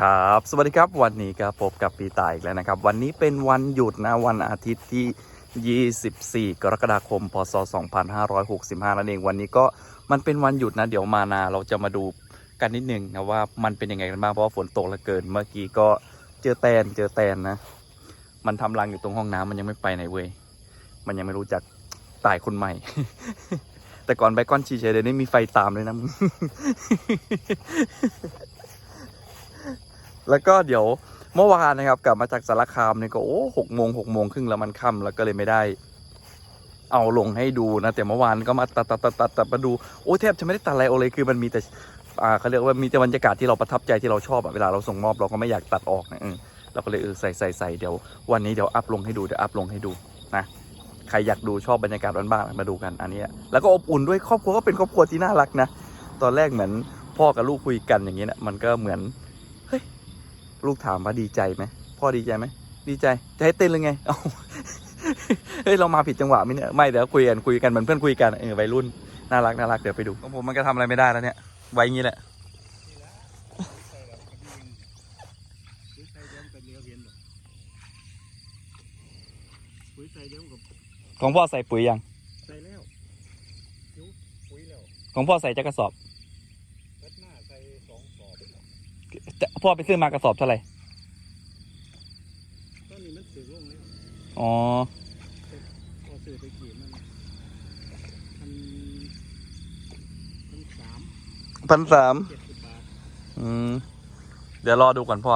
ครับ สวัสดีครับ วันนี้ก็พบกับปีตายอีกแล้วนะครับ วันนี้เป็นวันหยุดนะ วันอาทิตย์ที่ 24 กรกฎาคม พศ 2565 นั่นเอง วันนี้ก็มันเป็นวันหยุดนะ เดี๋ยวมานาเราจะมาดูกันนิดนึงนะว่ามันเป็นยังไงกันบ้าง เพราะว่าฝนตกลือเกิน เมื่อกี้ก็เจอแตน เจอแตนนะ มันทำรังอยู่ตรงห้องน้ำมันยังไม่ไปไหนเว้ย มันยังไม่รู้จักตายคนใหม่ แต่ก่อนไปก้อนชีเฉยเดนี้มีไฟตามเลยนะ แล้วก็เดี๋ยวเมื่อวานนะครับ กลับมาจากสารคามเนี่ยก็โอ้หกโมงหกโมงครึ่งแล้วมันค่ำแล้วก็เลยไม่ได้ เอาลงให้ดูนะแต่เมื่อวานก็มาตัดตัดตัดตัดตัดมาดูโอ้แทบจะไม่ได้ตัดอะไรเอาเลยคือมันมีแต่อ่าเขาเรียกว่ามีแต่บรรยากาศที่เราประทับใจที่เราชอบอะเวลาเราส่งมอบเราก็ไม่อยากตัดออกนะเออเราก็เลยเออใส่ใส่ใส่เดี๋ยววันนี้เดี๋ยวอัพลงให้ดูเดี๋ยวอัพลงให้ดูนะใครอยากดูชอบบรรยากาศบ้านๆมาดูกันอันนี้แล้วก็อบอุ่นด้วยครอบครัวก็เป็นครอบครัวที่น่ารักนะตอนแรกเหมือนพ่อกับลูกคุยกันอย่างเงี้นะมันก็เหมือน ลูกถามว่าดีใจไหมพ่อดีใจไหมดีใจจะให้เต้นเลยไงเอาเฮ้ยเรามาผิดจังหวะไหมเนี่ยไม่เดี๋ยวคุยกันคุยกันเหมือนเพื่อนคุยกันเออวัยรุ่นน่ารักน่ารักเดี๋ยวไปดูของผมมันก็ทำอะไรไม่ได้แล้วเนี่ยไว้อย่างนี้แหละปุ๋ยใส่เดี๋ยวมันก็เลี้ยวเห็นหรอกปุ๋ยใส่เดี๋ยวมันก็ของพ่อใส่ปุ๋ยยังใส่แล้วคิ้วปุ๋ยแล้วของพ่อใส่จักกระสอบ เปิดหน้าใส่สองสอบ จะ พ่อไปซื้อมากระสอบเท่าไหร่ตอนนี้มันสือลงแล้วอ๋อพอสือไปกี่มันพันพันสามพันสามเจ็ดสิบบาทอืม เดี๋ยวรอดูก่อนพ่อ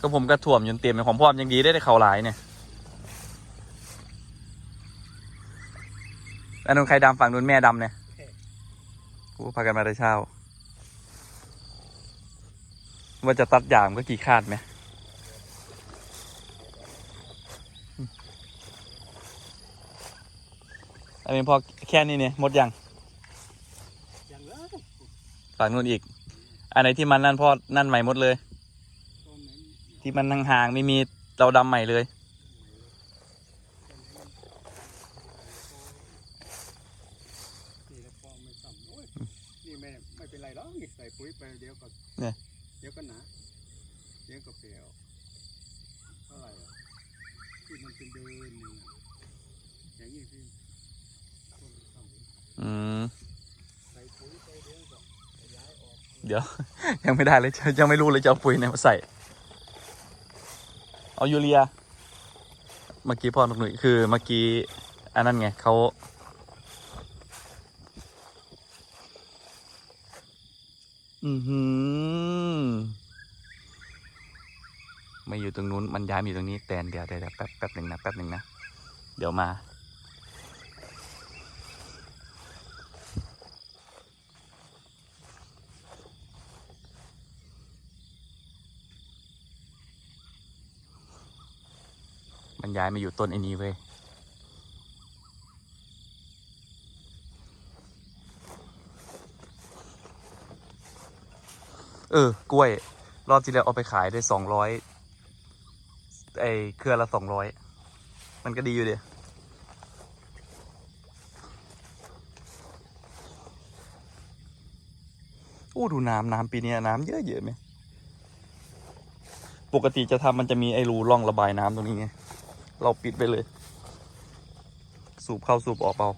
ก็ผมกระถ่วมจนเต็มเลยของพ่อมันยังดีได้ได้เขาหลายเนี่ย อันนู้นใครดำฝั่งนู้นแม่ดำเนี่ยกูพากันมาแต่เช้า ว่าจะตัดยางก็กี่คาดไหมอันนี้พอแค่นี้เนี่ยหมดยังอย่างเลยฝั่งนู้นอีก อันไหนที่มันนั่นพ่อนั่นใหม่หมดเลยตอนนั้นที่มันห่างๆไม่มีเราดำใหม่เลย นี่แล้วพอไม่ซ้ำโอ้ยนี่ไม่ไม่เป็นไรหรอกนี่ใส่ปุ๋ยไปเดี๋ยวก็ เนี่ย เดี๋ ยวก็หนาเดี๋ยวก็เปลี่ยวเท่าไหร่อะที่มันเป็นเดินหนึ่งอย่างนี้พี่ต้นซ้ำอืมใส่ปุ๋ยไปเดี๋ยวก็ขยายออกเดี๋ยว ยังไม่ได้เลยยังไม่รู้เลยจะเอาปุ๋ยไหนมาใส่ เอายูเรีย เมื่อกี้พ่อหนุ่ยคือเมื่อกี้อันนั้นไงเขา อือหือไม่อยู่ตรงนู้น มันย้ายมาอยู่ตรงนี้แตนเดี๋ยวเดี๋ยวเดี๋ยวแป๊บแป๊บหนึ่งนะแป๊บหนึ่งนะเดี๋ยวมา มันย้ายมาอยู่ต้นไอ้นี้เว้ย เออ กล้วย รอบที่แล้วเอาไปขายได้สองร้อยไอเครือละสองร้อยมันก็ดีอยู่เดียโอ้ดูน้ำน้ำปีนี้น้ำเยอะเยอะไหมปกติจะทำมันจะมีไอรูร่องระบายน้ำตรงนี้ไงเราปิดไปเลย สูบเข้าสูบออกเอา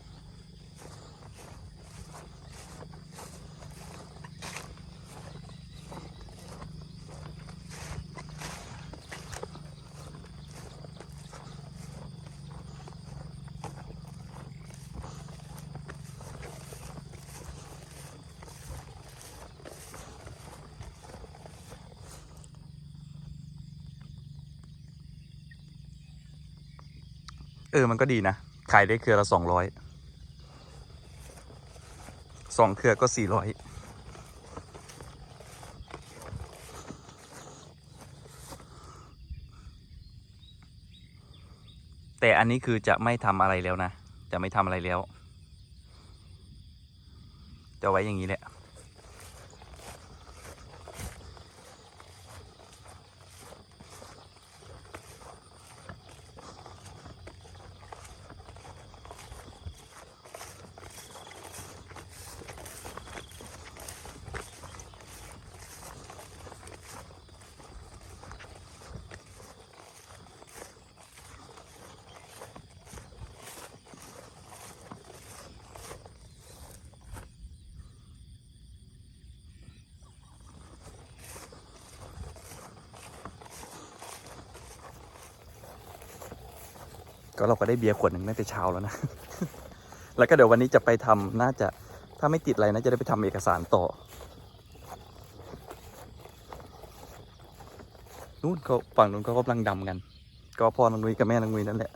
เออมันก็ดีนะ ขายได้เครือละสองร้อยสองเครือก็สี่ร้อยแต่อันนี้คือจะไม่ทำอะไรแล้วนะ จะไม่ทำอะไรแล้ว จะไว้อย่างนี้แหละ ก็เราก็ได้เบียร์ขวดหนึ่งตั้งแต่เช้าแล้วนะ แล้วก็เดี๋ยววันนี้จะไปทำน่าจะถ้าไม่ติดอะไรนะจะได้ไปทำเอกสารต่อ นู่นเขาฝั่งนู้นเขากำลังดำกัน ก็พ่อนางนุ้ยกับแม่นางนุ้ยนั่นแหละ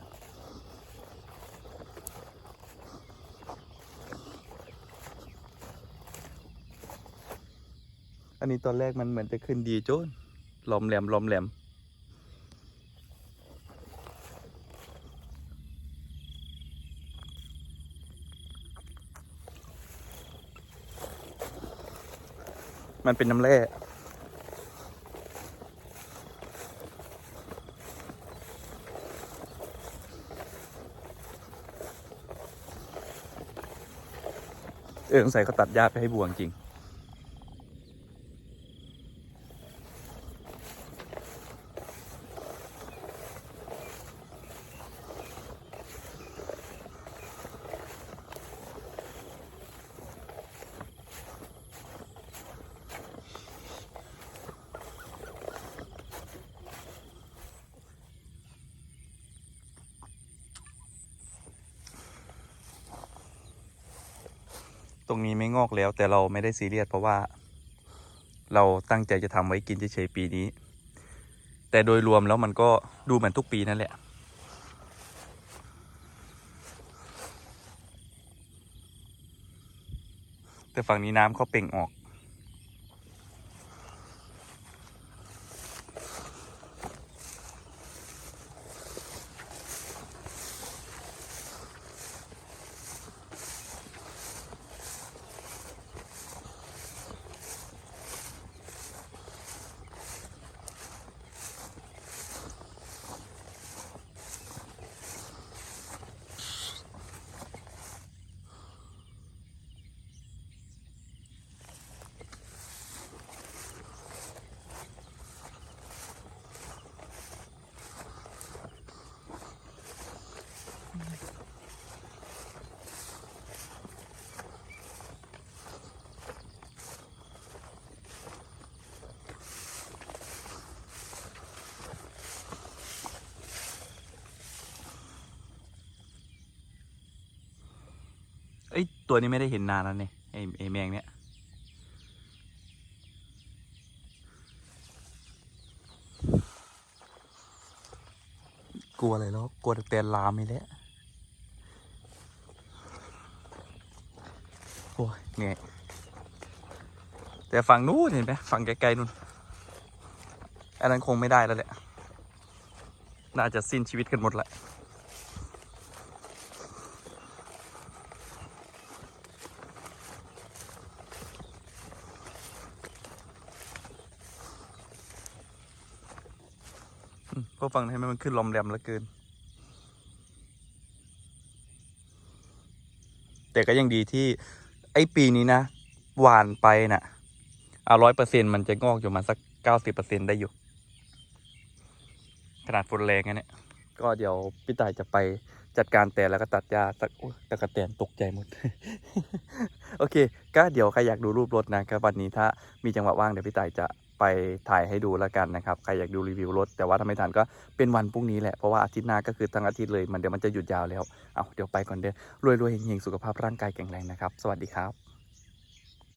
อันนี้ตอนแรกมันเหมือนจะขึ้นดีโจ้นลอมแหลมลอมแหลม มันเป็นน้ำแร่ เออสงสัยเขาตัดหญ้าไปให้บวงจริง ตรงนี้ไม่งอกแล้ว แต่เราไม่ได้ซีเรียสเพราะว่า เราตั้งใจจะทำไว้กินเฉยๆปีนี้ แต่โดยรวมแล้วมันก็ดูเหมือนทุกปีนั่นแหละ แต่ฝั่งนี้น้ำเขาเป่งออก ตัวนี้ไม่ได้เห็นนานแล้วเนี่ยไอ้ไอแมงเนี่ย กลัวอะไรแล้ว กลัวแต่แตนลามนี่แหละโอ้ยเหนื่อยแต่ฝั่งนู้นเห็นไหมฝั่งไกลๆนู่นอันนั้นคงไม่ได้แล้วแหละ น่าจะสิ้นชีวิตกันหมดละ อืมเพ ราะฟังให้มันขึ้นลมแรมเหลือเกิน แต่ก็ยังดีที่ ไอ้ปีนี้นะหวานไปน่ะเอาร้อยเปอร์เซ็นมันจะงอกอยู่มาสักเก้าสิบเปอร์เซ็นได้อยู่ ขนาดฝนแรงนะเนี่ย ก็เดี๋ยวพี่ต่ายจะไปจัดการแต่แล้วก็ตัดหญ้าตัดโอ้ยตะกะแตนตกใจหมด โอเค ก็เดี๋ยวใครอยากดูรูปรถนะครับวันนี้ถ้ามีจังหวะว่างเดี๋ยวพี่ต่ายจะ ไปถ่ายให้ดูแล้วกันนะครับ ใครอยากดูรีวิวรถ แต่ว่าถ้าไม่ทันก็เป็นวันพรุ่งนี้แหละ เพราะว่าอาทิตย์หน้าก็คือทั้งอาทิตย์เลย มันเดี๋ยวมันจะหยุดยาวแล้ว เอาเดี๋ยวไปก่อนเด้อรวยๆเฮงๆสุขภาพร่างกายแข็งแรงนะครับ สวัสดีครับ